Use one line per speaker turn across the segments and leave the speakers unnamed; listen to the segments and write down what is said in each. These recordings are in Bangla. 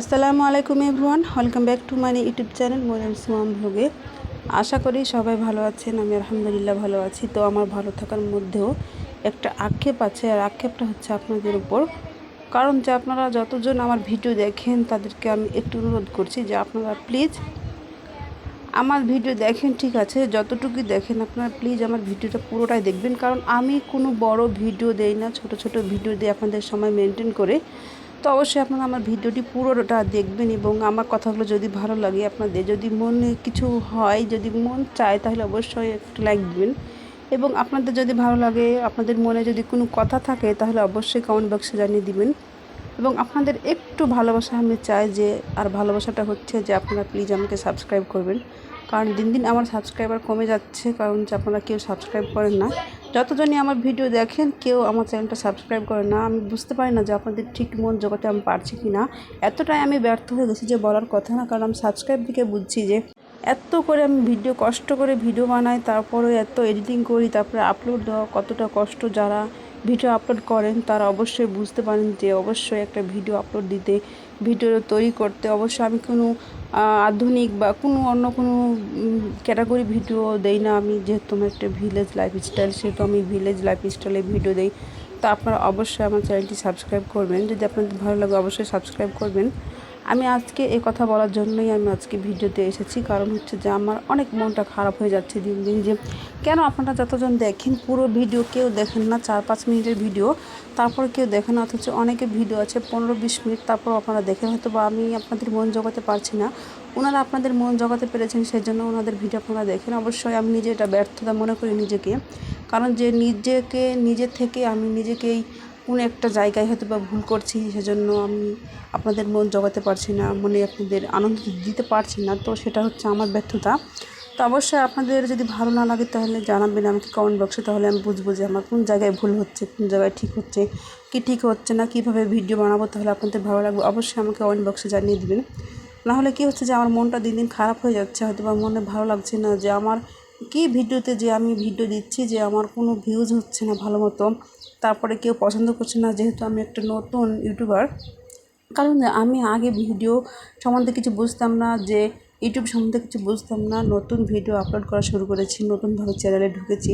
আসসালামু আলাইকুম everyone, welcome back to my YouTube channel Moren সুমাম ভ্লগে আশা করি সবাই ভালো আছেন, আমি আলহামদুলিল্লাহ ভালো আছি। তো আমার ভালো থাকার মধ্যেও একটা আক্ষেপ আছে, আর আক্ষেপটা হচ্ছে আপনাদের উপর। কারণ যে আপনারা যতজন আমার ভিডিও দেখেন, তাদেরকে আমি একটু অনুরোধ করছি যে আপনারা প্লিজ আমার ভিডিও দেখেন, ঠিক আছে? যতটুকু দেখেন আপনারা প্লিজ আমার ভিডিওটা পুরোটাই দেখবেন। কারণ আমি কোনো বড় ভিডিও দেই না, ছোট ছোট ভিডিও দিয়ে আপনাদের সময় মেনটেন করে। তো অবশ্যই আপনারা আমার ভিডিওটি পুরোটা দেখবেন এবং আমার কথাগুলো যদি ভালো লাগে, আপনাদের যদি মনে কিছু হয়, যদি মন চায়, তাহলে অবশ্যই একটু লাইক দিবেন। এবং আপনাদের যদি ভালো লাগে, আপনাদের মনে যদি কোনো কথা থাকে, তাহলে অবশ্যই কমেন্ট বক্সে জানিয়ে দিবেন। এবং আপনাদের একটু ভালোবাসা আমি চাই যে, আর ভালোবাসাটা হচ্ছে যে আপনারা প্লিজ আমাকে সাবস্ক্রাইব করবেন। কারণ দিন দিন আমার সাবস্ক্রাইবার কমে যাচ্ছে, কারণ যে আপনারা কেউ সাবস্ক্রাইব করেন না। যতজনই আমার ভিডিও দেখেন, কেউ আমার চ্যানেলটা সাবস্ক্রাইব করে না। আমি বুঝতে পারি না যে আপনাদের ঠিক মন জগতে আমি পারছি কি না এতটাই আমি ব্যর্থ হয়ে গেছি যে বলার কথা না, কারণ আমি সাবস্ক্রাইব দিকে বুঝছি যে এত করে আমি ভিডিও, কষ্ট করে ভিডিও বানাই তারপরে এত এডিটিং করি, তারপরে আপলোড দেওয়া কতটা কষ্ট যারা ভিডিও আপলোড করেন, তারা অবশ্যই বুঝতে পারেন যে অবশ্যই একটা ভিডিও আপলোড দিতে, ভিডিও তৈরি করতে অবশ্যই আমি কোনো আধুনিক বা কোনো অন্য কোনো ক্যাটাগরি ভিডিও দেই না আমি, যেহেতু আমার একটা ভিলেজ লাইফস্টাইল সেহেতু আমি ভিলেজ লাইফস্টাইলে ভিডিও দেই। তো আপনারা অবশ্যই আমার চ্যানেলটি সাবস্ক্রাইব করবেন। যদি আপনাদের ভালো লাগে, অবশ্যই সাবস্ক্রাইব করবেন। আমি আজকে এই কথা বলার জন্যই আমি আজকে ভিডিওতে এসেছি, কারণ হচ্ছে যে আমার অনেক মনটা খারাপ হয়ে যাচ্ছে দিন দিন যে কেন আপনারা যতজন দেখেন পুরো ভিডিও কেউ দেখেন না, চার পাঁচ মিনিটের ভিডিও, তারপর কেউ দেখেন অথচ অনেকে ভিডিও আছে পনেরো বিশ মিনিট, তারপর আপনারা দেখেন হয়তো বা আমি আপনাদের মন জগাতে পারছি না। ওনারা আপনাদের মন জগাতে পেরেছেন সেই জন্য ওনাদের ভিডিও আপনারা দেখেন। অবশ্যই আমি নিজে এটা ব্যর্থতা মনে করি নিজেকে, কারণ যে নিজেকে, নিজে থেকে আমি নিজেকেই কোনো একটা জায়গায় হয়তো বা ভুল করছি, সেজন্য আমি আপনাদের মন জগাতে পারছি না, মনে আপনাদের আনন্দ দিতে পারছি না, তো সেটা হচ্ছে আমার ব্যর্থতা। তো অবশ্যই আপনাদের যদি ভালো না লাগে তাহলে জানাবেন আমাকে কমেন্ট বক্সে তাহলে আমি বুঝব যে আমার কোন জায়গায় ভুল হচ্ছে, কোন জায়গায় ঠিক হচ্ছে, কি ঠিক হচ্ছে না, কীভাবে ভিডিও বানাবো তাহলে আপনাদের ভালো লাগবে, অবশ্যই আমাকে কমেন্ট বক্সে জানিয়ে দেবেন। নাহলে কী হচ্ছে যে আমার মনটা দিন দিন খারাপ হয়ে যাচ্ছে, হয়তো বা মনে ভালো লাগছে না যে আমার কী ভিডিওতে যে আমি ভিডিও দিচ্ছি, যে আমার কোনো ভিউজ হচ্ছে না ভালো মতো। তারপরে কেউ পছন্দ করছে না, যেহেতু আমি একটা নতুন ইউটিউবার। কারণ আমি আগে ভিডিও সম্বন্ধে কিছু বুঝতাম না, যে ইউটিউব সম্বন্ধে কিছু বুঝতাম না, নতুন ভিডিও আপলোড করা শুরু করেছি নতুনভাবে চ্যানেলে ঢুকেছি।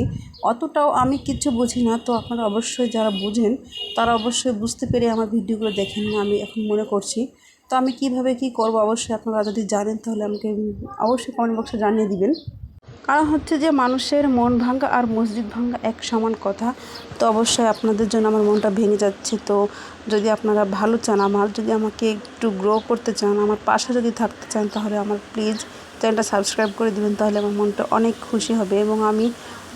অতটাও আমি কিছু বুঝি না, তো আপনারা অবশ্যই যারা বুঝেন, তারা অবশ্যই বুঝতে পেরে আমার ভিডিওগুলো দেখেন না, আমি এখন মনে করছি। তো আমি কীভাবে কি করব অবশ্যই আপনারা যদি জানেন, তাহলে আমাকে অবশ্যই কমেন্ট বক্সে জানিয়ে দিবেন। কারণ হচ্ছে যে মানুষের মন ভাঙ্গা আর মসজিদ ভাঙ্গা এক সমান কথা, তো অবশ্যই আপনাদের জন্য আমার মনটা ভেঙে যাচ্ছে। তো যদি আপনারা ভালো চান আমার, যদি আমাকে একটু গ্রো করতে চান, আমার পাশে যদি থাকতে চান, তাহলে আমার প্লিজ চ্যানেলটা সাবস্ক্রাইব করে দেবেন, তাহলে আমার মনটা অনেক খুশি হবে। এবং আমি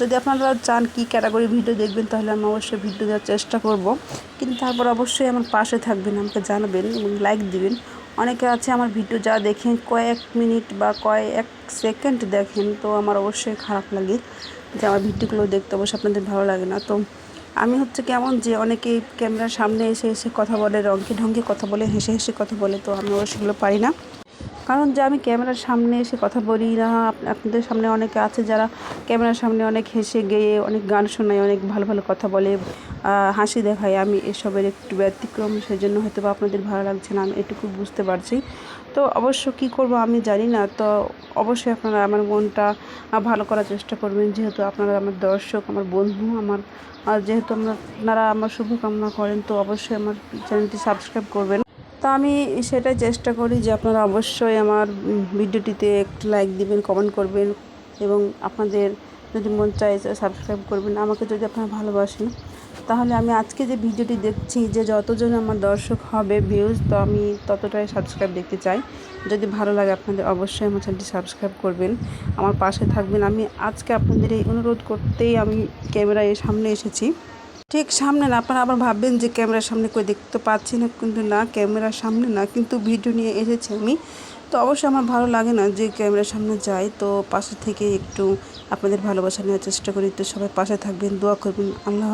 যদি আপনারা চান কি ক্যাটাগরি ভিডিও দেখবেন, তাহলে আমি অবশ্যই ভিডিও দেওয়ার চেষ্টা করব। কিন্তু তারপর অবশ্যই আমার পাশে থাকবেন, আমাকে জানাবেন এবং লাইক দিবেন। অনেকে আছে আমার ভিডিও যা দেখেন, কয়েক মিনিট বা কয়েক সেকেন্ড দেখেন, তো আমার অবশ্যই খারাপ লাগে যে আমার ভিডিওগুলো দেখতে অবশ্যই আপনাদের ভালো লাগে না। তো আমি হচ্ছে কেমন যে অনেকে ক্যামেরার সামনে এসে এসে কথা বলে, রঙকে ঢঙ্গে কথা বলে, হেসে হেসে কথা বলে, তো আমি অবশ্যই পারি না। কারণ যে আমি ক্যামেরার সামনে এসে কথা বলি না আপনাদের সামনে অনেকে আছে যারা ক্যামেরার সামনে অনেক হেসে গেয়ে, অনেক গান শোনায়, অনেক ভালো ভালো কথা বলে হাসি দেখায়। আমি এসবের একটু ব্যতিক্রম সেই জন্য হয়তো বা আপনাদের ভালো লাগছে না, আমি এটুকু বুঝতে পারছি। তো অবশ্য কি করব আমি জানি না, তো অবশ্যই আপনারা আমার মনটা ভালো করার চেষ্টা করবেন। যেহেতু আপনারা আমার দর্শক, আমার বন্ধু, আমার যেহেতু আপনারা আমার শুভকামনা করেন, তো অবশ্যই আমার চ্যানেলটি সাবস্ক্রাইব করবেন। তা আমি সেটাই চেষ্টা করি যে আপনারা অবশ্যই আমার ভিডিওটিতে একটু লাইক দিবেন কমেন্ট করবেন এবং আপনাদের যদি মন চায় সাবস্ক্রাইব করবেন, আমাকে যদি আপনারা ভালোবাসেন। তাহলে আমি আজকে যে ভিডিওটি দেখছি যে যতজন আমার দর্শক হবে ভিউজ তো আমি ততটাই সাবস্ক্রাইব দেখতে চাই। যদি ভালো লাগে আপনাদের, অবশ্যই আমার চ্যানেলটি সাবস্ক্রাইব করবেন। আমার পাশে থাকবেন। আমি আজকে আপনাদের এই অনুরোধ করতেই আমি ক্যামেরায় সামনে এসেছি। ঠিক সামনে না, আপনারা আবার ভাববেন যে ক্যামেরার সামনে কেউ দেখতে পাচ্ছি না, কিন্তু না, ক্যামেরার সামনে না, কিন্তু ভিডিও নিয়ে এসেছি আমি। তো অবশ্যই আমার ভালো লাগে না যে ক্যামেরার সামনে যাই, তো পাশে থেকে একটু আপনাদের ভালোবাসা নেওয়ার চেষ্টা করি। তো সবাই পাশে থাকবেন, দোয়া করবেন, আল্লাহ